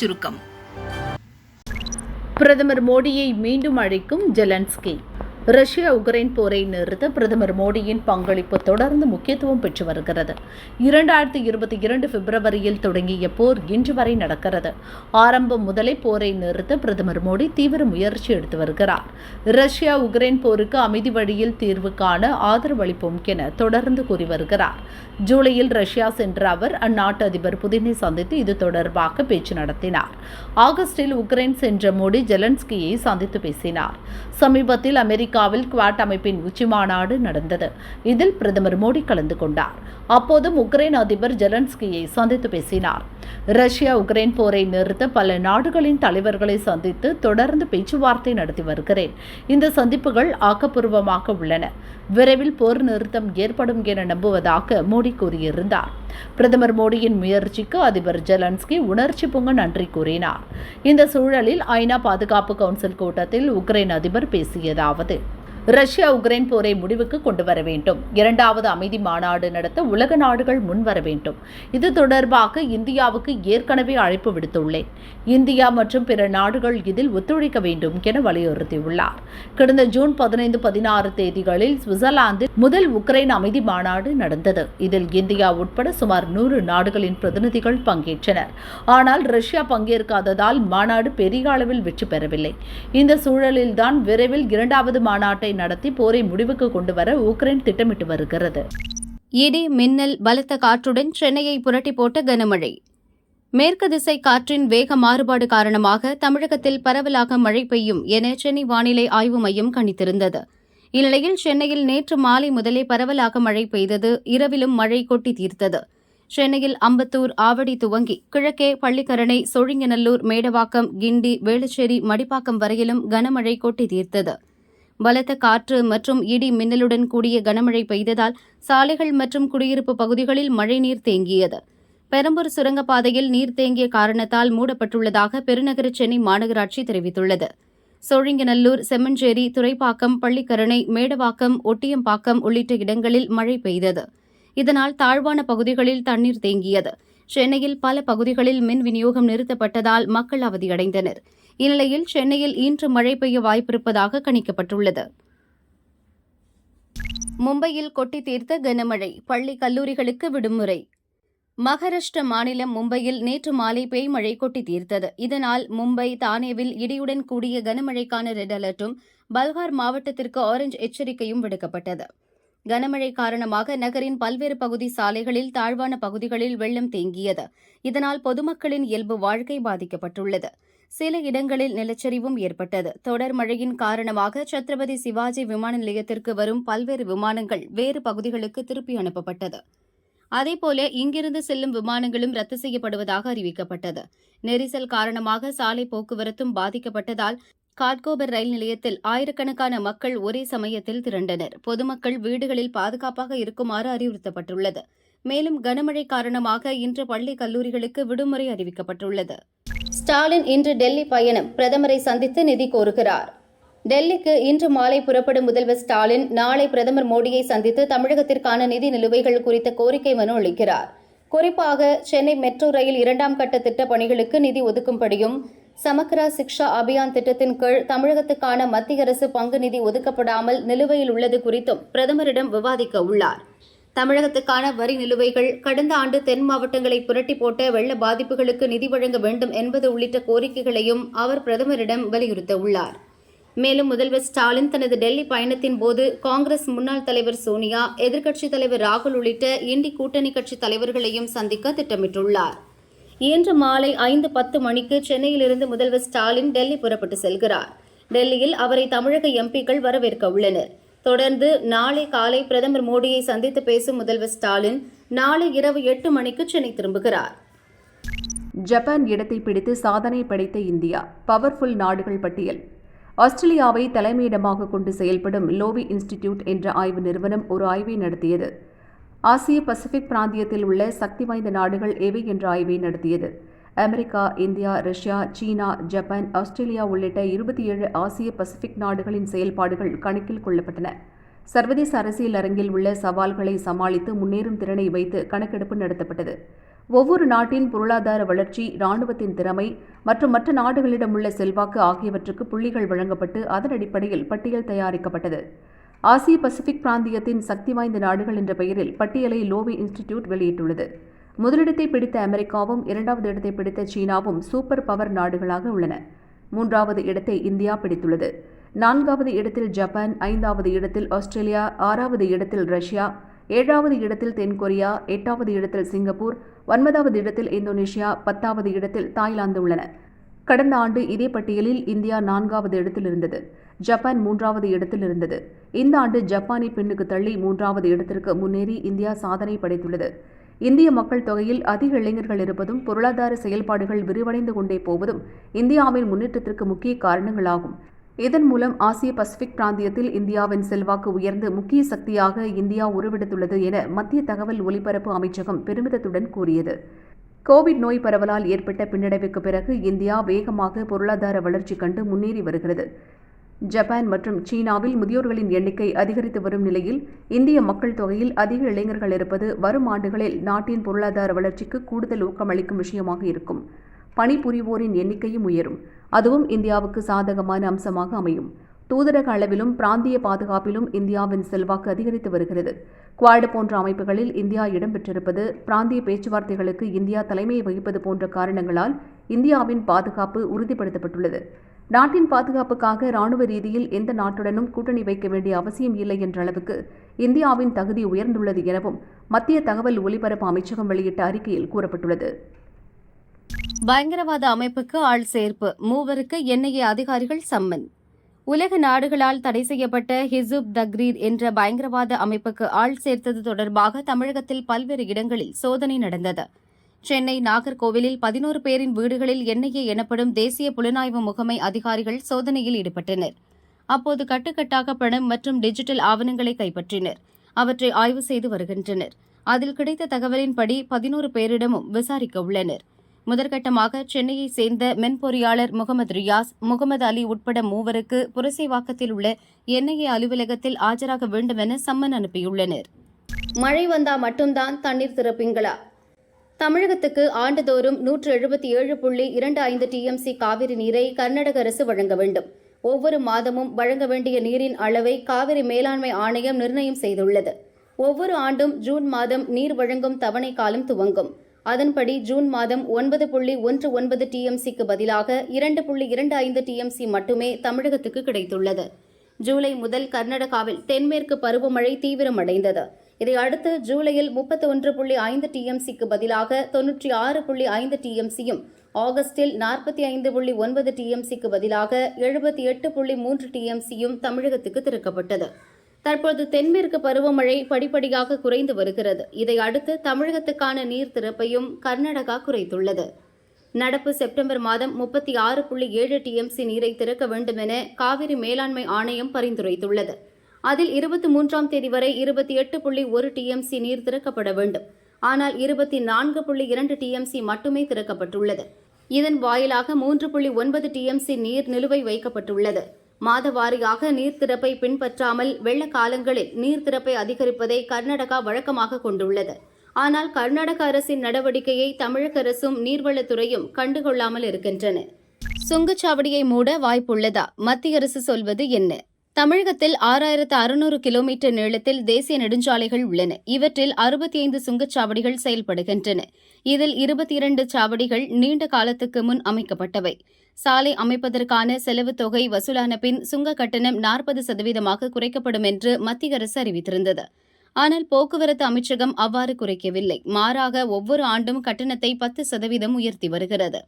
சுருக்கம். பிரதமர் மோடியை மீண்டும் அழைக்கும் ஜெலன்ஸ்கி. ரஷ்யா உக்ரைன் போரை நிறுத்த பிரதமர் மோடியின் பங்களிப்பு தொடர்ந்து முக்கியத்துவம் பெற்று வருகிறது. இரண்டாயிரத்தி இருபத்தி இரண்டு பிப்ரவரியில் தொடங்கிய போர் இன்று வரை நடக்கிறது. ஆரம்பம் முதலே போரை நிறுத்த பிரதமர் மோடி தீவிர முயற்சி எடுத்து வருகிறார். ரஷ்யா உக்ரைன் போருக்கு அமைதி வழியில் தீர்வு காண ஆதரவளிப்போம் என தொடர்ந்து கூறி வருகிறார். ஜூலையில் ரஷ்யா சென்ற அவர் அந்நாட்டு அதிபர் புதினை சந்தித்து இது தொடர்பாக பேச்சு நடத்தினார். ஆகஸ்டில் உக்ரைன் சென்ற மோடி ஜெலன்ஸ்கியை சந்தித்து பேசினார். சமீபத்தில் அமெரிக்க அமெரிக்காவில் குவாட் அமைப்பின் உச்சிமாநாடு நடந்தது. இதில் பிரதமர் மோடி கலந்து கொண்டார். அப்போதும் உக்ரைன் அதிபர் ஜெலன்ஸ்கியை சந்தித்து பேசினார். ரஷ்யா உக்ரைன் போரை நிறுத்த பல நாடுகளின் தலைவர்களை சந்தித்து தொடர்ந்து பேச்சுவார்த்தை நடத்தி வருகிறேன். இந்த சந்திப்புகள் ஆக்கப்பூர்வமாக உள்ளன. விரைவில் போர் நிறுத்தம் ஏற்படும் என நம்புவதாக மோடி கூறியிருந்தார். பிரதமர் மோடியின் முயற்சிக்கு அதிபர் ஜெலன்ஸ்கி உணர்ச்சி பொங்க நன்றி கூறினார். இந்த சூழலில் ஐநா பாதுகாப்பு கவுன்சில் கூட்டத்தில் உக்ரைன் அதிபர் பேசியதாவது ரஷ்யா உக்ரைன் போரை முடிவுக்கு கொண்டு வர வேண்டும். இரண்டாவது அமைதி மாநாடு நடத்த உலக நாடுகள் முன்வர வேண்டும். இது தொடர்பாக இந்தியாவுக்கு ஏற்கனவே அழைப்பு விடுத்துள்ளேன். இந்தியா மற்றும் பிற நாடுகள் இதில் ஒத்துழைக்க வேண்டும் என வலியுறுத்தியுள்ளார். கடந்த ஜூன் பதினைந்து பதினாறு தேதிகளில் சுவிட்சர்லாந்தில் முதல் உக்ரைன் அமைதி மாநாடு நடந்தது. இதில் இந்தியா உட்பட சுமார் நூறு நாடுகளின் பிரதிநிதிகள் பங்கேற்றனர். ஆனால் ரஷ்யா பங்கேற்காததால் மாநாடு பெரிய அளவில் வெற்றி பெறவில்லை. இந்த சூழலில்தான் விரைவில் இரண்டாவது மாநாட்டை நடத்தி போரை முடிவுக்கு கொண்டு வர உக்ரைன் திட்டமிட்டு வருகிறது. இடி மின்னல் பலத்த காற்றுடன் சென்னையை புரட்டி போட்ட கனமழை. மேற்கு திசை காற்றின் வேக மாறுபாடு காரணமாக தமிழகத்தில் பரவலாக மழை பெய்யும் என சென்னை வானிலை ஆய்வு மையம் கணித்திருந்தது. இந்நிலையில் சென்னையில் நேற்று மாலை முதலே பரவலாக மழை பெய்தது. இரவிலும் மழை கொட்டி தீர்த்தது. சென்னையில் அம்பத்தூர் ஆவடி துவங்கி கிழக்கே பள்ளிக்கரணை சோழிங்கநல்லூர் மேடவாக்கம் கிண்டி வேளச்சேரி மடிப்பாக்கம் வரையிலும் கனமழை கொட்டி தீர்த்தது. பலத்த காற்று மற்றும் இடி மின்னலுடன் கூடிய கனமழை பெய்ததால் சாலைகள் மற்றும் குடியிருப்பு பகுதிகளில் மழைநீர் தேங்கியது. பெரம்பூர் சுரங்கப்பாதையில் நீர் தேங்கிய காரணத்தால் மூடப்பட்டுள்ளதாக பெருநகர சென்னை மாநகராட்சி தெரிவித்துள்ளது. சோழிங்கநல்லூர் செம்மஞ்சேரி துறைப்பாக்கம் பள்ளிக்கரணை மேடவாக்கம் ஒட்டியம்பாக்கம் உள்ளிட்ட இடங்களில் மழை பெய்தது. இதனால் தாழ்வான பகுதிகளில் தண்ணீர் தேங்கியது. சென்னையில் பல பகுதிகளில் மின் விநியோகம் நிறுத்தப்பட்டதால் மக்கள் அவதியடைந்தனர். இந்நிலையில் சென்னையில் இன்று மழை பெய்ய வாய்ப்பிருப்பதாக கணிக்கப்பட்டுள்ளது. மும்பையில் கொட்டி தீர்த்த கனமழை பள்ளி கல்லூரிகளுக்கு விடுமுறை. மகாராஷ்டிர மாநிலம் மும்பையில் நேற்று மாலை பெய்மழை கொட்டி தீர்த்தது. இதனால் மும்பை தானேவில் இடியுடன் கூடிய கனமழைக்கான ரெட் அலர்ட்டும் பல்கார் மாவட்டத்திற்கு ஆரஞ்ச் எச்சரிக்கையும் விடுக்கப்பட்டது. கனமழை காரணமாக நகரின் பல்வேறு பகுதி சாலைகளில் தாழ்வான பகுதிகளில் வெள்ளம் தேங்கியது. இதனால் பொதுமக்களின் இயல்பு வாழ்க்கை பாதிக்கப்பட்டுள்ளது. சில இடங்களில் நிலச்சரிவும் ஏற்பட்டது. தொடர் மழையின் காரணமாக சத்ரபதி சிவாஜி விமான நிலையத்திற்கு வரும் பல்வேறு விமானங்கள் வேறு பகுதிகளுக்கு திருப்பி அனுப்பப்பட்டது. அதேபோல இங்கிருந்து செல்லும் விமானங்களும் ரத்து செய்யப்படுவதாக அறிவிக்கப்பட்டது. நெரிசல் காரணமாக சாலை போக்குவரத்தும் பாதிக்கப்பட்டதால் காட்கோபர் ரயில் நிலையத்தில் ஆயிரக்கணக்கான மக்கள் ஒரே சமயத்தில் திரண்டனர். பொதுமக்கள் வீடுகளில் பாதுகாப்பாக இருக்குமாறு அறிவுறுத்தப்பட்டுள்ளது. மேலும் கனமழை காரணமாக இன்று பள்ளி கல்லூரிகளுக்கு விடுமுறை அறிவிக்கப்பட்டுள்ளது. ஸ்டாலின் இன்று டெல்லி பயணம் பிரதமரை சந்தித்து நிதி கோருகிறார். டெல்லிக்கு இன்று மாலை புறப்படும் முதல்வர் ஸ்டாலின் நாளை பிரதமர் மோடியை சந்தித்து தமிழகத்திற்கான நிதி நிலுவைகள் குறித்த கோரிக்கை மனு அளிக்கிறார். குறிப்பாக சென்னை மெட்ரோ ரயில் இரண்டாம் கட்ட திட்டப் பணிகளுக்கு நிதி ஒதுக்கும்படியும் சமக்ரா சிக்ஷா அபியான் திட்டத்தின் கீழ் தமிழகத்துக்கான மத்திய அரசு பங்கு நிதி ஒதுக்கப்படாமல் நிலுவையில் உள்ளது குறித்தும் பிரதமரிடம் விவாதிக்க உள்ளார். தமிழகத்துக்கான வரி நிலுவைகள் கடந்த ஆண்டு தென் மாவட்டங்களை புரட்டி போட்ட வெள்ள பாதிப்புகளுக்கு நிதி வழங்க வேண்டும் என்பது உள்ளிட்ட கோரிக்கைகளையும் அவர் பிரதமரிடம் வலியுறுத்த உள்ளார் மேலும் முதல்வர் ஸ்டாலின் தனது டெல்லி பயணத்தின் போது காங்கிரஸ் முன்னாள் தலைவர் சோனியா எதிர்க்கட்சித் தலைவர் ராகுல் உள்ளிட்ட இண்டி கூட்டணி கட்சி தலைவர்களையும் சந்திக்க திட்டமிட்டுள்ளார். இன்று மாலை ஐந்து பத்து மணிக்கு சென்னையிலிருந்து முதல்வர் ஸ்டாலின் டெல்லி புறப்பட்டு செல்கிறார். டெல்லியில் அவரை தமிழக எம்பிக்கள் வரவேற்க உள்ளனர். தொடர்ந்து நாளை காலை பிரதமர் மோடியை சந்தித்து பேசும் முதல்வர் ஸ்டாலின் நாளை இரவு எட்டு மணிக்கு சென்னை திரும்புகிறார். ஜப்பான் இடத்தை பிடித்து சாதனை படைத்த இந்தியா பவர்ஃபுல் நாடுகள் பட்டியல். ஆஸ்திரேலியாவை தலைமையிடமாக கொண்டு செயல்படும் லோவி இன்ஸ்டிடியூட் என்ற ஆய்வு நிறுவனம் ஒரு ஆய்வை நடத்தியது. ஆசிய பசிபிக் பிராந்தியத்தில் உள்ள சக்தி வாய்ந்த நாடுகள் எவை என்ற ஆய்வை நடத்தியது. America India Russia China Japan Australia உள்ளிட்ட இருபத்தி ஏழு ஆசிய பசிபிக் நாடுகளின் செயல்பாடுகள் கணக்கில் கொள்ளப்பட்டன. சர்வதேச அரசியல் அரங்கில் உள்ள சவால்களை சமாளித்து முன்னேறும் திறனை வைத்து கணக்கெடுப்பு நடத்தப்பட்டது. ஒவ்வொரு நாட்டின் பொருளாதார வளர்ச்சி இராணுவத்தின் திறமை மற்றும் மற்ற நாடுகளிடம் உள்ள செல்வாக்கு ஆகியவற்றுக்கு புள்ளிகள் வழங்கப்பட்டு அதன் அடிப்படையில் பட்டியல் தயாரிக்கப்பட்டது. ஆசிய பசிபிக் பிராந்தியத்தின் சக்தி வாய்ந்த நாடுகள் என்ற பெயரில் பட்டியலை லோவி இன்ஸ்டிடியூட் வெளியிட்டுள்ளது. முதலிடத்தை பிடித்த அமெரிக்காவும் இரண்டாவது இடத்தை பிடித்த சீனாவும் சூப்பர் பவர் நாடுகளாக உள்ளன. மூன்றாவது இடத்தை இந்தியா பிடித்துள்ளது. நான்காவது இடத்தில் ஜப்பான் ஐந்தாவது இடத்தில் ஆஸ்திரேலியா ஆறாவது இடத்தில் ரஷ்யா ஏழாவது இடத்தில் தென்கொரியா எட்டாவது இடத்தில் சிங்கப்பூர் ஒன்பதாவது இடத்தில் இந்தோனேஷியா பத்தாவது இடத்தில் தாய்லாந்து உள்ளன. கடந்த ஆண்டு இதே பட்டியலில் இந்தியா நான்காவது இடத்தில் இருந்தது. ஜப்பான் மூன்றாவது இடத்தில் இருந்தது. இந்த ஆண்டு ஜப்பானை பின்னுக்கு தள்ளி மூன்றாவது இடத்திற்கு முன்னேறி இந்தியா சாதனை படைத்துள்ளது. இந்திய மக்கள் தொகையில் அதிக இளைஞர்கள் இருப்பதும் பொருளாதார செயல்பாடுகள் விரிவடைந்து கொண்டே போவதும் இந்தியாவின் முன்னேற்றத்திற்கு முக்கிய காரணங்களாகும். இதன் மூலம் ஆசிய பசிபிக் பிராந்தியத்தில் இந்தியாவின் செல்வாக்கு உயர்ந்து முக்கிய சக்தியாக இந்தியா உருவெடுத்துள்ளது என மத்திய தகவல் ஒலிபரப்பு அமைச்சகம் பெருமிதத்துடன் கூறியது. கோவிட் நோய் பரவலால் ஏற்பட்ட பின்னடைவுக்கு பிறகு இந்தியா வேகமாக பொருளாதார வளர்ச்சி கண்டு முன்னேறி வருகிறது. ஜப்பான் மற்றும் சீனாவில் முதியோர்களின் எண்ணிக்கை அதிகரித்து வரும் நிலையில் இந்திய மக்கள் தொகையில் அதிக இளைஞர்கள் இருப்பது வரும் ஆண்டுகளில் நாட்டின் பொருளாதார வளர்ச்சிக்கு கூடுதல் ஊக்கமளிக்கும் விஷயமாக இருக்கும். பணிபுரிவோரின் எண்ணிக்கையும் உயரும். அதுவும் இந்தியாவுக்கு சாதகமான அம்சமாக அமையும். தூதரக அளவிலும் பிராந்திய பாதுகாப்பிலும் இந்தியாவின் செல்வாக்கு அதிகரித்து வருகிறது. குவாடு போன்ற அமைப்புகளில் இந்தியா இடம்பெற்றிருப்பது பிராந்திய பேச்சுவார்த்தைகளுக்கு இந்தியா தலைமையை வகிப்பது போன்ற காரணங்களால் இந்தியாவின் பாதுகாப்பு உறுதிப்படுத்தப்பட்டுள்ளது. நாட்டின் பாதுகாப்புக்காக ராணுவ ரீதியில் எந்த நாட்டுடனும் கூட்டணி வைக்க வேண்டிய அவசியம் இல்லை என்ற அளவுக்கு இந்தியாவின் தகுதி உயர்ந்துள்ளது எனவும் மத்திய தகவல் ஒலிபரப்பு அமைச்சகம் வெளியிட்ட அறிக்கையில் கூறப்பட்டுள்ளது. பயங்கரவாத அமைப்புக்கு ஆள் சேர்ப்பு. மூவருக்கு என்ஐஏ அதிகாரிகள் சம்மன். உலக நாடுகளால் தடை செய்யப்பட்ட ஹிசுப் தக்ரீர் என்ற பயங்கரவாத அமைப்புக்கு ஆள் சேர்த்தது தொடர்பாக தமிழகத்தில் பல்வேறு இடங்களில் சோதனை நடந்தது. சென்னை நாகர்கோவிலில் பதினோரு பேரின் வீடுகளில் என்ஐஏ எனப்படும் தேசிய புலனாய்வு முகமை அதிகாரிகள் சோதனையில் ஈடுபட்டனர். அப்போது கட்டுக்கட்டாக பணம் மற்றும் டிஜிட்டல் ஆவணங்களை கைப்பற்றினர். அவற்றை ஆய்வு செய்து வருகின்றனர். அதில் கிடைத்த தகவலின்படி பதினோரு பேரிடமும் விசாரிக்க உள்ளனர். முதற்கட்டமாக சென்னையை சேர்ந்த மென்பொறியாளர் முகமது ரியாஸ் முகமது அலி உட்பட மூவருக்கு புரசைவாக்கத்தில் உள்ள என்ஐஏ அலுவலகத்தில் ஆஜராக வேண்டும் என சம்மன் அனுப்பியுள்ளனர். மழை வந்தா மட்டும்தான் தண்ணீர் திறப்பீங்களா? தமிழகத்துக்கு ஆண்டுதோறும் நூற்று எழுபத்தி ஏழு புள்ளி இரண்டு ஐந்து டிஎம்சி காவிரி நீரை கர்நாடக அரசு வழங்க வேண்டும். ஒவ்வொரு மாதமும் வழங்க வேண்டிய நீரின் அளவை காவிரி மேலாண்மை ஆணையம் நிர்ணயம் செய்துள்ளது. ஒவ்வொரு ஆண்டும் ஜூன் மாதம் நீர் வழங்கும் தவணை காலம் துவங்கும். அதன்படி ஜூன் மாதம் ஒன்பது புள்ளி ஒன்று ஒன்பது டிஎம்சிக்கு பதிலாக இரண்டு புள்ளி இரண்டு ஐந்து டிஎம்சி மட்டுமே தமிழகத்துக்கு கிடைத்துள்ளது. ஜூலை முதல் கர்நாடகாவில் தென்மேற்கு பருவமழை தீவிரமடைந்தது. இதை அடுத்து ஜூலையில் முப்பத்தி ஒன்று புள்ளி ஐந்து டிஎம்சிக்கு பதிலாக தொன்னூற்றி ஆறு புள்ளி ஐந்து டிஎம்சியும் ஆகஸ்டில் நாற்பத்தி ஐந்து புள்ளி ஒன்பது டிஎம்சிக்கு பதிலாக எழுபத்தி எட்டு புள்ளி மூன்று டிஎம்சியும் தமிழகத்துக்கு திறக்கப்பட்டது. தற்போது தென்மேற்கு பருவமழை படிப்படியாக குறைந்து வருகிறது. இதை அடுத்து தமிழகத்துக்கான நீர் திறப்பையும் கர்நாடகா குறைத்துள்ளது. நடப்பு செப்டம்பர் மாதம் முப்பத்தி ஆறு புள்ளி ஏழு டிஎம்சி நீரை திறக்க வேண்டும் என காவிரி மேலாண்மை ஆணையம் பரிந்துரைத்துள்ளது. அதில் இருபத்தி மூன்றாம் தேதி வரை இருபத்தி எட்டு புள்ளி ஒரு டிஎம்சி நீர் திறக்கப்பட வேண்டும். ஆனால் இருபத்தி நான்கு புள்ளி இரண்டு டிஎம்சி மட்டுமே திறக்கப்பட்டுள்ளது. இதன் வாயிலாக மூன்று புள்ளி ஒன்பது டிஎம்சி நீர் நிலுவை வைக்கப்பட்டுள்ளது. மாத வாரியாக நீர் திறப்பை பின்பற்றாமல் வெள்ள காலங்களில் நீர் திறப்பை அதிகரிப்பதை கர்நாடகா வழக்கமாக கொண்டுள்ளது. ஆனால் கர்நாடக அரசின் நடவடிக்கையை தமிழக அரசும் நீர்வளத்துறையும் கண்டுகொள்ளாமல் இருக்கின்றன. சுங்கச்சாவடியை மூட வாய்ப்புள்ளதா? மத்திய அரசு சொல்வது என்ன? தமிழகத்தில் ஆறாயிரத்து அறுநூறு கிலோமீட்டர் நீளத்தில் தேசிய நெடுஞ்சாலைகள் உள்ளன. இவற்றில் அறுபத்தி ஐந்து சுங்கச்சாவடிகள் செயல்படுகின்றன. இதில் இருபத்தி இரண்டு சாவடிகள் நீண்ட காலத்துக்கு முன் அமைக்கப்பட்டவை. சாலை அமைப்பதற்கான செலவு தொகை வசூலான பின் சுங்க கட்டணம் நாற்பது சதவீதமாக குறைக்கப்படும் என்று மத்திய அரசு அறிவித்திருந்தது. ஆனால் போக்குவரத்து அமைச்சகம் அவ்வாறு குறைக்கவில்லை. மாறாக ஒவ்வொரு ஆண்டும் கட்டணத்தை பத்து சதவீதம் உயர்த்தி வருகிறது.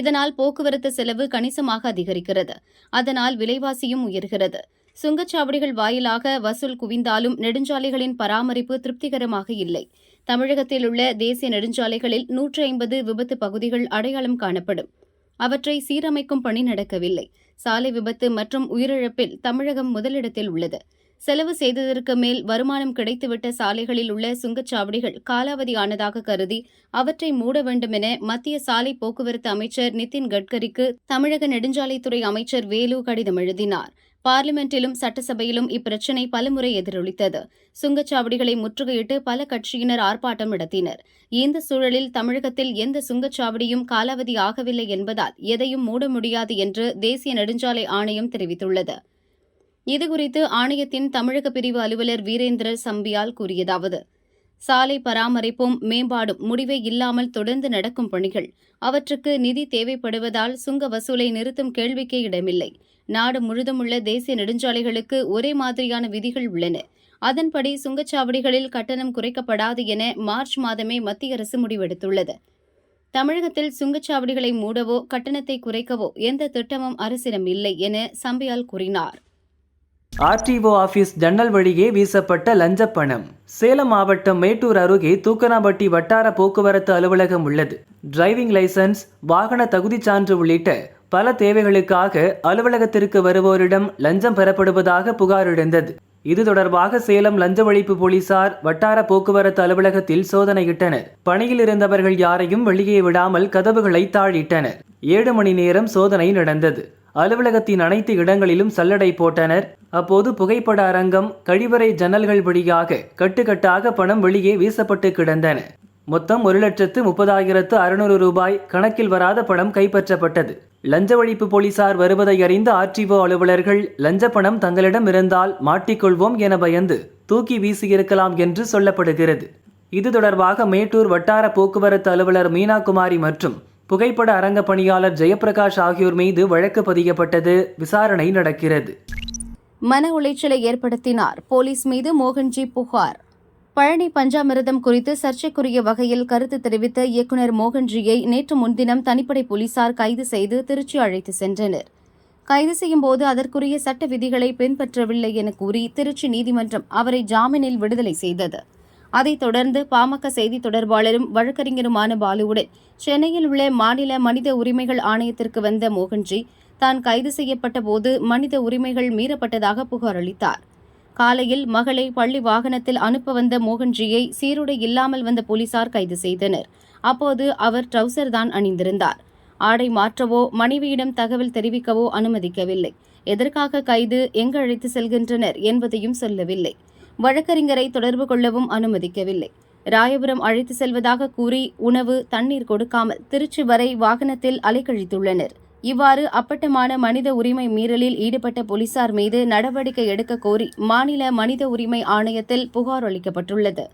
இதனால் போக்குவரத்து செலவு கணிசமாக அதிகரிக்கிறது. அதனால் விலைவாசியும் உயர்கிறது. சுங்கச்சாவடிகள் வாயிலாக வசூல் குவிந்தாலும் நெடுஞ்சாலைகளின் பராமரிப்பு திருப்திகரமாக இல்லை. தமிழகத்தில் உள்ள தேசிய நெடுஞ்சாலைகளில் நூற்றி ஐம்பது விபத்து பகுதிகள் அடையாளம் காணப்படும். அவற்றை சீரமைக்கும் பணி நடக்கவில்லை. சாலை விபத்து மற்றும் உயிரிழப்பில் தமிழகம் முதலிடத்தில் உள்ளது. செலவு செய்ததற்கு மேல் வருமானம் கிடைத்துவிட்ட சாலைகளில் உள்ள சுங்கச்சாவடிகள் காலாவதியானதாக கருதி அவற்றை மூட வேண்டுமென மத்திய சாலை போக்குவரத்து அமைச்சர் நிதின் கட்கரிக்கு தமிழக நெடுஞ்சாலைத்துறை அமைச்சர் வேலு கடிதம் எழுதினார். பார்லிமெண்டிலும் சட்டசபையிலும் இப்பிரச்சினை பலமுறை எதிரொலித்தது. சுங்கச்சாவடிகளை முற்றுகையிட்டு பல கட்சியினர் ஆர்ப்பாட்டம் நடத்தினர். இந்த சூழலில் தமிழகத்தில் எந்த சுங்கச்சாவடியும் காலாவதி ஆகவில்லை என்பதால் எதையும் மூட முடியாது என்று தேசிய நெடுஞ்சாலை ஆணையம் தெரிவித்துள்ளது. இதுகுறித்து ஆணையத்தின் தமிழக பிரிவு அலுவலர் வீரேந்திர சம்பியால் கூறியதாவது சாலை பராமரிப்பும் மேம்பாடும் முடிவே இல்லாமல் தொடர்ந்து நடக்கும் பணிகள் அவற்றுக்கு நிதி தேவைப்படுவதால் சுங்க வசூலை நிறுத்தும் கேள்விக்கே இடமில்லை. நாடு முழுதும் உள்ள தேசிய நெடுஞ்சாலைகளுக்கு ஒரே மாதிரியான விதிகள் உள்ளன. அதன்படி சுங்கச்சாவடிகளில் கட்டணம் குறைக்கப்படாது என மார்ச் மாதமே மத்திய அரசு முடிவெடுத்துள்ளது. தமிழகத்தில் சுங்கச்சாவடிகளை மூடவோ கட்டணத்தை குறைக்கவோ எந்த திட்டமும் அரசிடம் இல்லை என சம்பியால் கூறினார். ஆர்டிஓ ஆபீஸ் ஜன்னல் வழியே வீசப்பட்ட லஞ்ச பணம். சேலம் மாவட்டம் மேட்டூர் அருகே தூக்கனாம்பட்டி வட்டார போக்குவரத்து அலுவலகம் உள்ளது. டிரைவிங் லைசென்ஸ் வாகன தகுதிச் சான்று உள்ளிட்ட பல தேவைகளுக்காக அலுவலகத்திற்கு வருவோரிடம் லஞ்சம் பெறப்படுவதாக புகார் எழுந்தது. இது தொடர்பாக சேலம் லஞ்ச ஒழிப்பு போலீசார் வட்டார போக்குவரத்து அலுவலகத்தில் சோதனையிட்டனர். பணியில் இருந்தவர்கள் யாரையும் வெளியே விடாமல் கதவுகளை தாழிட்டனர். ஏழு மணி நேரம் சோதனை நடந்தது. அலுவலகத்தின் அனைத்து இடங்களிலும் சல்லடை போட்டனர். அப்போது புகைப்பட அரங்கம் கழிவறை ஜன்னல்கள் வழியாக கட்டுக்கட்டாக பணம் வெளியே வீசப்பட்டு கிடந்தன. மொத்தம் ஒரு லட்சத்து முப்பதாயிரத்து அறுநூறு ரூபாய் கணக்கில் வராத பணம் கைப்பற்றப்பட்டது. லஞ்ச ஒழிப்பு போலீசார் வருவதை அறிந்த ஆர்டிஓ அலுவலர்கள் லஞ்ச பணம் தங்களிடம் இருந்தால் மாட்டிக்கொள்வோம் என பயந்து தூக்கி வீசியிருக்கலாம் என்று சொல்லப்படுகிறது. இது தொடர்பாக மேட்டூர் வட்டார போக்குவரத்து அலுவலர் மீனா குமாரி மற்றும் புகைப்பட அரங்க பணியாளர் ஜெயபிரகாஷ் ஆகியோர் மீது வழக்கு பதியப்பட்டது. விசாரணை நடக்கிறது. மன உளைச்சலை ஏற்படுத்தினார். போலீஸ் மீது மோகன்ஜி புகார். பழனி பஞ்சாமிரதம் குறித்து சர்ச்சைக்குரிய வகையில் கருத்து தெரிவித்த இயக்குநர் மோகன்ஜியை நேற்று முன்தினம் தனிப்படை போலீசார் கைது செய்து திருச்சி அழைத்து சென்றனர். கைது செய்யும்போது அதற்குரிய சட்ட விதிகளை பின்பற்றவில்லை என கூறி திருச்சி நீதிமன்றம் அவரை ஜாமீனில் விடுதலை செய்தது. அதைத் தொடர்ந்து பாமக செய்தி தொடர்பாளரும் வழக்கறிஞருமான பாலுவுடன் சென்னையில் உள்ள மாநில மனித உரிமைகள் ஆணையத்திற்கு வந்த மோகன்ஜி தான் கைது செய்யப்பட்ட போது மனித உரிமைகள் மீறப்பட்டதாக புகார் அளித்தார். காலையில் மகளை பள்ளி வாகனத்தில் அனுப்ப வந்த மோகன்ஜியை சீருடை இல்லாமல் வந்த போலீசார் கைது செய்தனர். அப்போது அவர் ட்ரவுசர் தான் அணிந்திருந்தார். ஆடை மாற்றவோ மனைவியிடம் தகவல் தெரிவிக்கவோ அனுமதிக்கவில்லை. எதற்காக கைது எங்கு அழைத்து செல்கின்றனர் என்பதையும் சொல்லவில்லை. வழக்கறிஞரை தொடர்பு கொள்ளவும் அனுமதிக்கவில்லை. ராயபுரம் அழைத்து செல்வதாக கூறி உணவு தண்ணீர் கொடுக்காமல் திருச்சி வரை வாகனத்தில் அலைக்கழித்துள்ளனர். இவ்வாறு அப்பட்டமான மனித உரிமை மீறலில் ஈடுபட்ட போலீசார் மீது நடவடிக்கை எடுக்க கோரி மாநில மனித உரிமை ஆணையத்தில் புகார் அளிக்கப்பட்டுள்ளது.